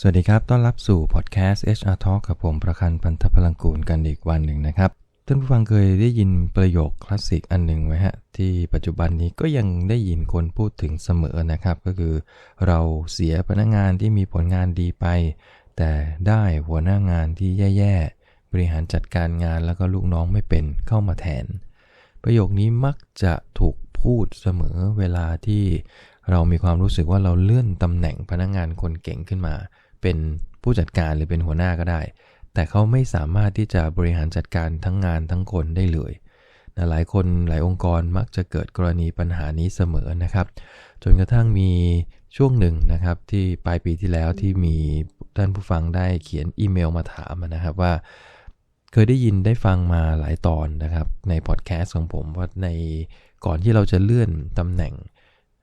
สวัสดีครับ ต้อนรับสู่พอดแคสต์ HR Talk กับผมประคันปันทพลังกูลกันอีกวันหนึ่งนะครับ ท่านผู้ฟังเคยได้ยินประโยคคลาสสิกอันหนึ่งไหมฮะ ที่ปัจจุบันนี้ก็ยังได้ยินคนพูดถึงเสมอนะครับ ก็คือเราเสียพนักงานที่มีผลงานดีไป แต่ได้หัวหน้างานที่แย่ๆ บริหารจัดการงานแล้วก็ลูกน้องไม่เป็นเข้ามาแทน ประโยคนี้มักจะถูกพูดเสมอเวลาที่เรามีความรู้สึกว่าเราเลื่อนตำแหน่งพนักงานคนเก่งขึ้นมา เป็นผู้จัดการหรือเป็นหัวหน้าก็ได้ แต่เขาไม่สามารถที่จะบริหารจัดการทั้งงานทั้งคนได้เลยนะหลายคนหลายองค์กรมักจะเกิดกรณีปัญหานี้เสมอนะครับ จนกระทั่งมีช่วงหนึ่งนะครับที่ปลายปีที่แล้วที่มีท่านผู้ฟังได้เขียนอีเมลมาถามนะครับว่า เคยได้ยินได้ฟังมาหลายตอนนะครับ ในพอดแคสต์ของผมว่าในก่อนที่เราจะเลื่อนตำแหน่ง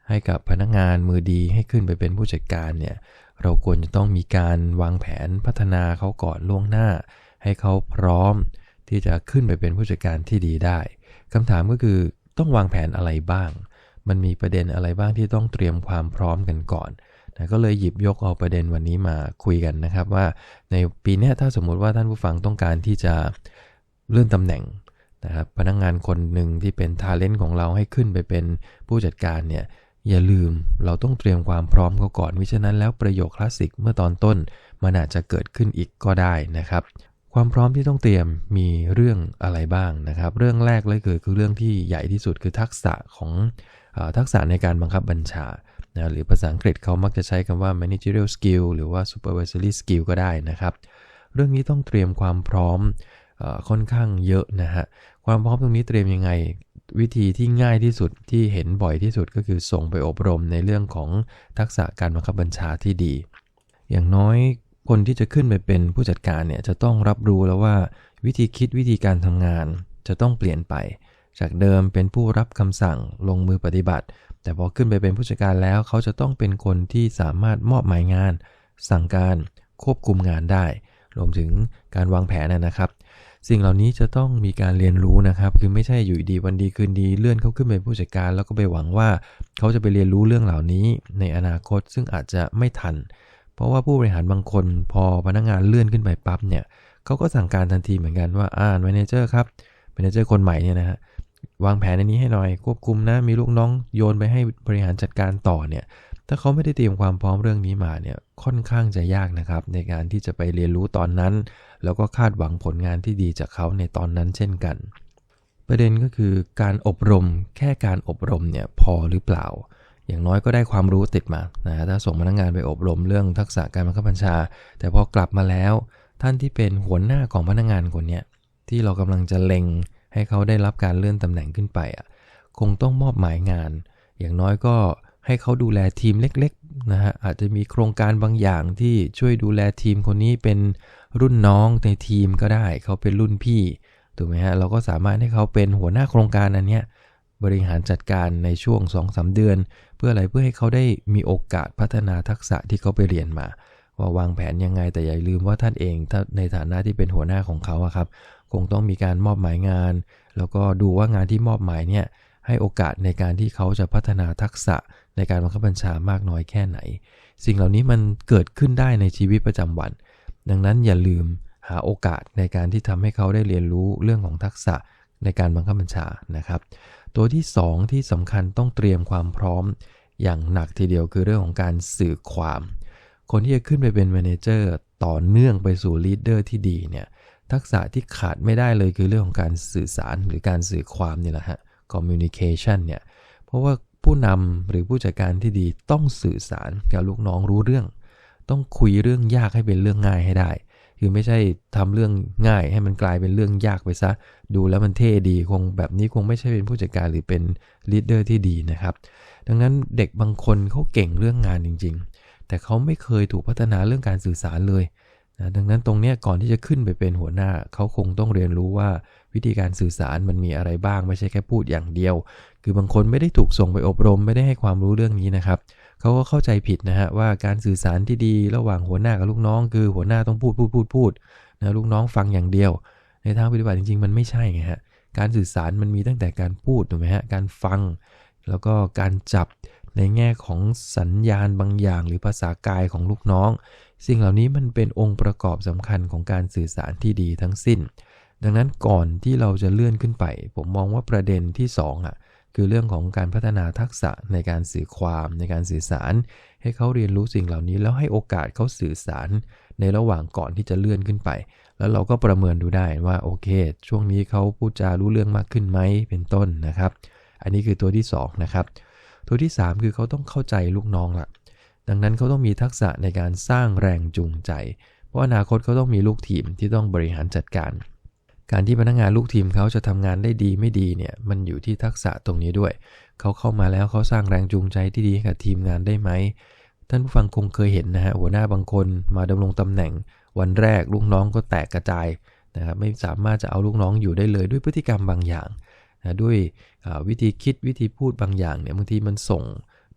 ให้กับพนักงานมือดีให้ขึ้นไปเป็นผู้จัดการเนี่ย เราควรจะต้องมีการวางแผนพัฒนาเขาก่อนล่วงหน้า ให้เขาพร้อมที่จะขึ้นไปเป็นผู้จัดการที่ดีได้คำถามก็คือต้องวางแผนอะไรบ้าง มันมีประเด็นอะไรบ้างที่ต้องเตรียมความพร้อมกันก่อนนะก็เลยหยิบยกเอาประเด็นวันนี้มาคุยกันนะครับ ว่าในปีนี้ถ้าสมมุติว่าท่านผู้ฟังต้องการที่จะเลื่อนตำแหน่งนะครับพนักงงานคนหนึ่งที่เป็นทาเลนต์ของเราให้ขึ้นไปเป็นผู้จัดการเนี่ย อย่าลืมเราต้องเตรียมความพร้อมเขาก่อนวิฉะนั้นแล้วประโยคคลาสสิกเมื่อตอนต้นมันอาจจะเกิดขึ้นอีกก็ได้นะครับ ความพร้อมที่ต้องเตรียมมีเรื่องอะไรบ้างนะครับ เรื่องแรกเลยคือคือเรื่องที่ใหญ่ที่สุดคือทักษะของอทักษะในการบังคับบัญชานะหรือภาษาอังกฤษเขามักจะใช้คำว่า managerial skill หรือว่า supervisory skill ก็ได้นะครับ เรื่องนี้ต้องเตรียมความพร้อมอค่อนข้างเยอะนะฮะ ความพร้อมตรงนี้เตรียมยังไง วิธีที่ง่ายที่สุดที่เห็นบ่อยที่สุดก็คือส่งไปอบรมในเรื่องของทักษะการบังคับบัญชาที่ดี อย่างน้อยคนที่จะขึ้นไปเป็นผู้จัดการเนี่ยจะต้องรับรู้แล้วว่า วิธีคิดวิธีการทำงานจะต้องเปลี่ยนไป จากเดิมเป็นผู้รับคำสั่งลงมือปฏิบัติ แต่พอขึ้นไปเป็นผู้จัดการแล้วเขาจะต้องเป็นคนที่สามารถมอบหมายงาน สั่งการควบคุมงานได้ รวมถึงการวางแผนนะครับ สิ่งเหล่านี้จะต้องมีการเรียนรู้นะครับ คือไม่ใช่อยู่ดีวันดีคืนดีเลื่อนเขาขึ้นเป็นผู้จัดการ แล้วก็ไปหวังว่าเขาจะไปเรียนรู้เรื่องเหล่านี้ในอนาคตซึ่งอาจจะไม่ทัน เพราะว่าผู้บริหารบางคนพอพนักงานเลื่อนขึ้นไปปั๊บเนี่ยเขาก็สั่งการทันทีเหมือนกันว่าอ่านแมเนเจอร์ครับแมเนเจอร์คนใหม่เนี่ยนะฮะวางแผนในนี้ให้หน่อยควบคุมนะมีลูกน้องโยนไปให้บริหารจัดการต่อเนี่ย ถ้าเขาไม่ได้เตรียมความพร้อมเรื่องนี้มาเนี่ยค่อนข้างจะยากนะครับ ในการที่จะไปเรียนรู้ตอนนั้น แล้วก็คาดหวังผลงานที่ดีจากเขาในตอนนั้นเช่นกัน ประเด็นก็คือการอบรมแค่การอบรมเนี่ยพอหรือเปล่า อย่างน้อยก็ได้ความรู้ติดมานะถ้าส่งพนักงงานไปอบรมเรื่องทักษะการบังคับบัญชา แต่พอกลับมาแล้ว ท่านที่เป็นหัวหน้าของพนักงงานคนนี้ที่เรากำลังจะเล็งให้เขาได้รับการเลื่อนตำแหน่งขึ้นไปอะคงต้องมอบหมายงาน อย่างน้อยก็ ให้เขาดูแลทีมเล็กๆนะฮะอาจจะมีโครงการบางอย่างที่ช่วยดูแลทีมคนนี้เป็นรุ่นน้องในทีมก็ได้ เขาเป็นรุ่นพี่ถูกไหมฮะเราก็สามารถให้เขาเป็นหัวหน้าโครงการอันเนี้ยบริหารจัดการในช่วง 2-3 เดือน เพื่ออะไรเพื่อให้เขาได้มีโอกาสพัฒนาทักษะที่เขาไปเรียนมา ว่าวางแผนยังไงแต่อย่าลืมว่าท่านเองถ้าในฐานะที่เป็นหัวหน้าของเขาครับคงต้องมีการมอบหมายงาน แล้วก็ดูว่างานที่มอบหมายเนี่ย ให้โอกาสในการที่เขาจะพัฒนาทักษะในการบังคับบัญชามากน้อยแค่ไหน สิ่งเหล่านี้มันเกิดขึ้นได้ในชีวิตประจำวัน ดังนั้นอย่าลืมหาโอกาสในการที่ทำให้เขาได้เรียนรู้เรื่องของทักษะในการบังคับบัญชานะครับ ตัวที่ 2 ที่สำคัญต้องเตรียมความพร้อมอย่างหนักทีเดียวคือเรื่องของการสื่อความ คนที่จะขึ้นไปเป็นแมเนเจอร์ต่อเนื่องไปสู่ลีดเดอร์ที่ดีเนี่ยทักษะที่ขาดไม่ได้เลยคือเรื่องของการสื่อสารหรือการสื่อความนี่แหละฮะ communication เนี่ย เพราะว่าผู้นำหรือผู้จัดการที่ดีต้องสื่อสารกับลูกน้องรู้เรื่อง ต้องคุยเรื่องยากให้เป็นเรื่องง่ายให้ได้ คือไม่ใช่ทำเรื่องง่ายให้มันกลายเป็นเรื่องยากไปซะ ดูแล้วมันเท่ดีคงแบบนี้คงไม่ใช่เป็นผู้จัดการหรือเป็นลีดเดอร์ที่ดีนะครับ ดังนั้นเด็กบางคนเขาเก่งเรื่องงานจริง ๆ แต่เขาไม่เคยถูกพัฒนาเรื่องการสื่อสารเลย นะดังนั้นตรงนี้ก่อนที่จะขึ้นไปเป็นหัวหน้า เขาคงต้องเรียนรู้ว่าวิธีการสื่อสารมันมีอะไรบ้าง ไม่ใช่แค่พูดอย่างเดียว คือบางคนไม่ได้ถูกส่งไปอบรม ไม่ได้ให้ความรู้เรื่องนี้นะครับเขาก็เข้าใจผิดนะฮะว่าการสื่อสารที่ดีระหว่างหัวหน้ากับลูกน้อง คือหัวหน้าต้องพูดพูดพูดพูดนะลูกน้องฟังอย่างเดียว ในทางปฏิบัติจริงๆ มันไม่ใช่ไงฮะการสื่อสารมันมีตั้งแต่การพูดถูกไหมฮะการฟัง แล้วก็การจับในแง่ของสัญญาณบางอย่าง หรือภาษากายของลูกน้อง สิ่งเหล่านี้มันเป็นองค์ประกอบสำคัญของการสื่อสารที่ดีทั้งสิ้น ดังนั้นก่อนที่เราจะเลื่อนขึ้นไป ผมมองว่าประเด็นที่2อะคือเรื่องของการพัฒนาทักษะในการสื่อความในการสื่อสาร ให้เขาเรียนรู้สิ่งเหล่านี้แล้วให้โอกาสเขาสื่อสาร ในระหว่างก่อนที่จะเลื่อนขึ้นไป แล้วเราก็ประเมินดูได้ว่าโอเค ช่วงนี้เขาพูดจารู้เรื่องมากขึ้นไหมเป็นต้นนะครับ อันนี้คือตัวที่2นะครับตัวที่ 3 คือเขาต้องเข้าใจลูกน้องล่ะ ดังนั้นเขาต้องมีทักษะในการสร้างแรงจูงใจ เพราะอนาคตเขาต้องมีลูกทีมที่ต้องบริหารจัดการ การที่พนักงานลูกทีมเขาจะทำงานได้ดีไม่ดีเนี่ยมันอยู่ที่ทักษะตรงนี้ด้วย เขาเข้ามาแล้วเขาสร้างแรงจูงใจที่ดีให้กับทีมงานได้ไหมท่านผู้ฟังคงเคยเห็นนะฮะหัวหน้าบางคนมาดำรงตำแหน่ง วันแรกลูกน้องก็แตกกระจายนะครับไม่สามารถจะเอาลูกน้องอยู่ได้เลยด้วยพฤติกรรมบางอย่างนะด้วยวิธีคิดวิธีพูดบางอย่างเนี่ยบางทีมันส่ง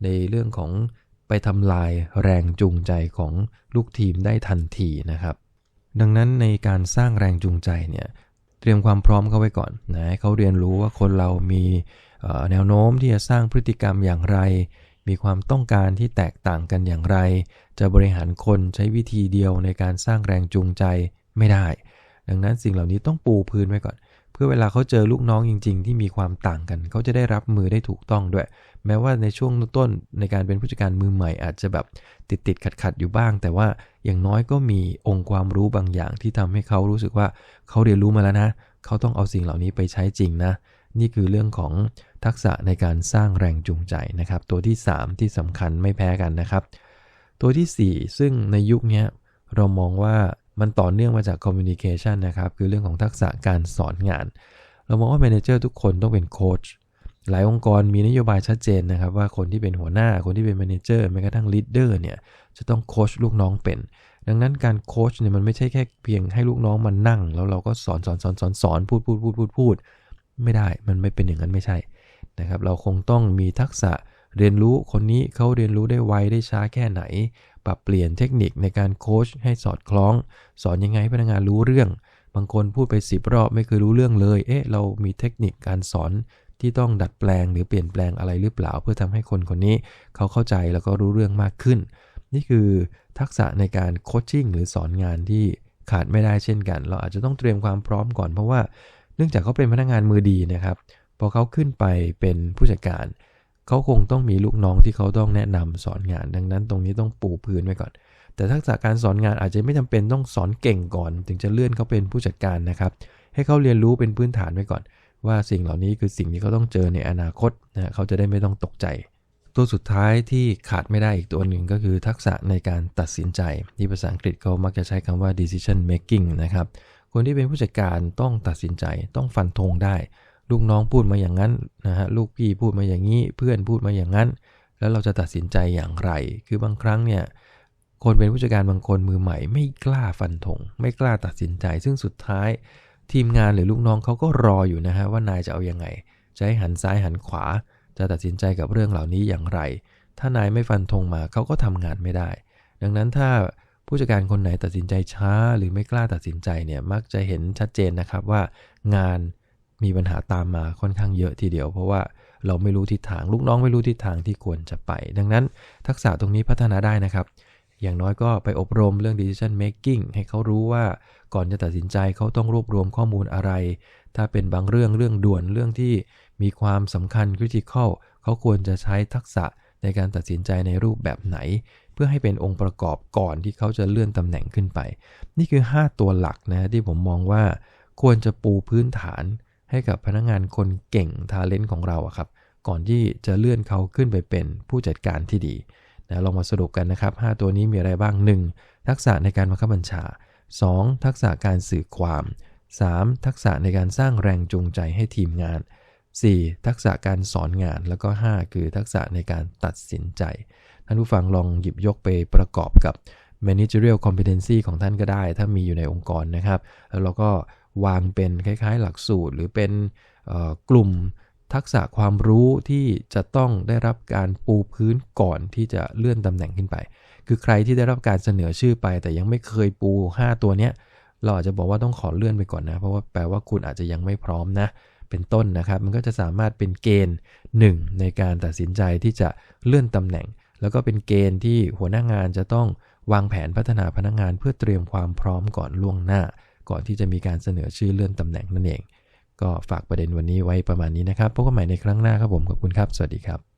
ในเรื่องของ ไปทำลายแรงจูงใจของลูกทีมได้ทันทีนะครับ ดังนั้นในการสร้างแรงจูงใจเนี่ยเตรียมความพร้อมเข้าไว้ก่อนนะให้เขาเรียนรู้ว่าคนเรามีแนวโน้มที่จะสร้างพฤติกรรมอย่างไร มีความต้องการที่แตกต่างกันอย่างไร จะบริหารคนใช้วิธีเดียวในการสร้างแรงจูงใจไม่ได้ ดังนั้นสิ่งเหล่านี้ต้องปูพื้นไว้ก่อน เพื่อเวลาเขาเจอลูกน้องจริง ๆ ที่มีความต่างกัน เขาจะได้รับมือได้ถูกต้องด้วย แม้ว่าในช่วงต้นในการเป็นผู้จัดการมือใหม่ อาจจะแบบติดติดขัดขัดอยู่บ้าง แต่ว่าอย่างน้อยก็มีองค์ความรู้บางอย่างที่ทำให้เขารู้สึกว่าเขาเรียนรู้มาแล้วนะ เขาต้องเอาสิ่งเหล่านี้ไปใช้จริงนะ นี่คือเรื่องของทักษะในการสร้างแรงจูงใจนะครับ ตัวที่ 3 ที่สำคัญไม่แพ้กันนะครับ ตัวที่ 4 ซึ่งในยุคนี้เรามองว่า มันต่อเนื่องมาจากคอมมิวนิเคชันนะครับ คือเรื่องของทักษะการสอนงาน เรามองว่าแมเนเจอร์ทุกคนต้องเป็นโค้ชหลายองค์กรมีนโยบายชัดเจนนะครับ ว่าคนที่เป็นหัวหน้าคนที่เป็นแมเนเจอร์แม้กระทั่งลีดเดอร์เนี่ยจะต้องโค้ชลูกน้องเป็น ดังนั้นการโค้ชเนี่ยมันไม่ใช่แค่เพียงให้ลูกน้องมันนั่ง แล้วเราก็สอนสอนสอนสอนสอนพูดพูดพูดพูดพูดไม่ได้มันไม่เป็นอย่างนั้นไม่ใช่นะครับ เราคงต้องมีทักษะเรียนรู้คนนี้เขาเรียนรู้ได้ไวได้ช้าแค่ไหน ปรับเปลี่ยนเทคนิคในการโค้ชให้สอดคล้อง สอนยังไงให้พนักงานรู้เรื่อง บางคนพูดไปสิบรอบไม่เคยรู้เรื่องเลย เอ๊ะ เรามีเทคนิคการสอนที่ต้องดัดแปลงหรือเปลี่ยนแปลงอะไรหรือเปล่า เพื่อทำให้คนคนนี้เขาเข้าใจแล้วก็รู้เรื่องมากขึ้น นี่คือทักษะในการโคชชิ่งหรือสอนงานที่ขาดไม่ได้เช่นกัน เราอาจจะต้องเตรียมความพร้อมก่อนเพราะว่า เนื่องจากเขาเป็นพนักงานมือดีนะครับพอเขาขึ้นไปเป็นผู้จัดการ เขาคงต้องมีลูกน้องที่เขาต้องแนะนำสอนงาน ดังนั้นตรงนี้ต้องปูพื้นไว้ก่อน แต่ทักษะการสอนงานอาจจะไม่จำเป็นต้องสอนเก่งก่อน ถึงจะเลื่อนเขาเป็นผู้จัดการนะครับ ให้เขาเรียนรู้เป็นพื้นฐานไว้ก่อน ว่าสิ่งเหล่านี้คือสิ่งที่เขาต้องเจอในอนาคตนะเขาจะได้ไม่ต้องตกใจ ตัวสุดท้ายที่ขาดไม่ได้อีกตัวหนึ่งก็คือทักษะในการตัดสินใจ ที่ภาษาอังกฤษเขามักจะใช้คำว่า decision making นะครับคนที่เป็นผู้จัดการต้องตัดสินใจต้องฟันธงได้ ลูกน้องพูดมาอย่างนั้นนะฮะลูกพี่พูดมาอย่างนี้ เพื่อนพูดมาอย่างนั้น แล้วเราจะตัดสินใจอย่างไร คือบางครั้งเนี่ยคนเป็นผู้จัดการบางคนมือใหม่ ไม่กล้าฟันธงไม่กล้าตัดสินใจ ซึ่งสุดท้ายทีมงานหรือลูกน้องเขาก็รออยู่นะฮะว่านายจะเอาอยัางไงจะให้หันซ้ายหันขวา จะตัดสินใจกับเรื่องเหล่านี้อย่างไร ถ้านายไม่ฟันธงมาเขาก็ทำงานไม่ได้ ดังนั้นถ้าผู้จัดการคนไหนตัดสินใจช้า หรือไม่กล้าตัดสินใจเนี่ยมักจะเห็นชัดเจนนะครับว่างาน มีปัญหาตามมาค่อนข้างเยอะทีเดียว เพราะว่าเราไม่รู้ทิศทาง ลูกน้องไม่รู้ทิศทางที่ควรจะไป ดังนั้นทักษะตรงนี้พัฒนาได้นะครับ อย่างน้อยก็ไปอบรมเรื่อง decision making ให้เขารู้ว่าก่อนจะตัดสินใจเขาต้องรวบรวมข้อมูลอะไร ถ้าเป็นบางเรื่องเรื่องด่วนเรื่องที่มีความสำคัญ critical เขาควรจะใช้ทักษะในการตัดสินใจในรูปแบบไหน เพื่อให้เป็นองค์ประกอบก่อนที่เขาจะเลื่อนตำแหน่งขึ้นไป นี่คือ 5 ตัวหลักนะที่ผมมองว่าควรจะปูพื้นฐาน ให้กับพนักงงานคนเก่งทาเลนต์ของเราครับ ก่อนที่จะเลื่อนเขาขึ้นไปเป็นผู้จัดการที่ดีนะลองมาสรุปกันนะครับ 5 ตัวนี้มีอะไรบ้าง 1. ทักษะในการบังคับบัญชา 2. ทักษะการสื่อความ 3. ทักษะในการสร้างแรงจูงใจให้ทีมงาน 4. ทักษะการสอนงาน แล้วก็ 5 คือทักษะในการตัดสินใจ ท่านผู้ฟังลองหยิบยกไปประกอบกับ managerial competency ของท่านก็ได้ ถ้ามีอยู่ในองค์กรนะครับ แล้วเราก็ วางเป็นคล้ายๆ หลักสูตร หรือเป็นกลุ่มทักษะความรู้ที่จะต้องได้รับการปูพื้นก่อนที่จะเลื่อนตำแหน่งขึ้นไป คือใครที่ได้รับการเสนอชื่อไป แต่ยังไม่เคยปู 5 ตัวเนี้ยเราอาจจะบอกว่าต้องขอเลื่อนไปก่อนนะ เพราะว่าแปลว่าคุณอาจจะยังไม่พร้อมนะ เป็นต้นนะครับ มันก็จะสามารถเป็นเกณฑ์หนึ่งในการตัดสินใจที่จะเลื่อนตำแหน่ง แล้วก็เป็นเกณฑ์ที่หัวหน้างานจะต้องวางแผนพัฒนาพนักงานเพื่อเตรียมความพร้อมก่อนล่วงหน้า ก่อนที่จะมีการเสนอชื่อเลื่อนตำแหน่งนั่นเอง ก็ฝากประเด็นวันนี้ไว้ประมาณนี้นะครับพบกันใหม่ในครั้งหน้าครับผมขอบคุณครับ สวัสดีครับ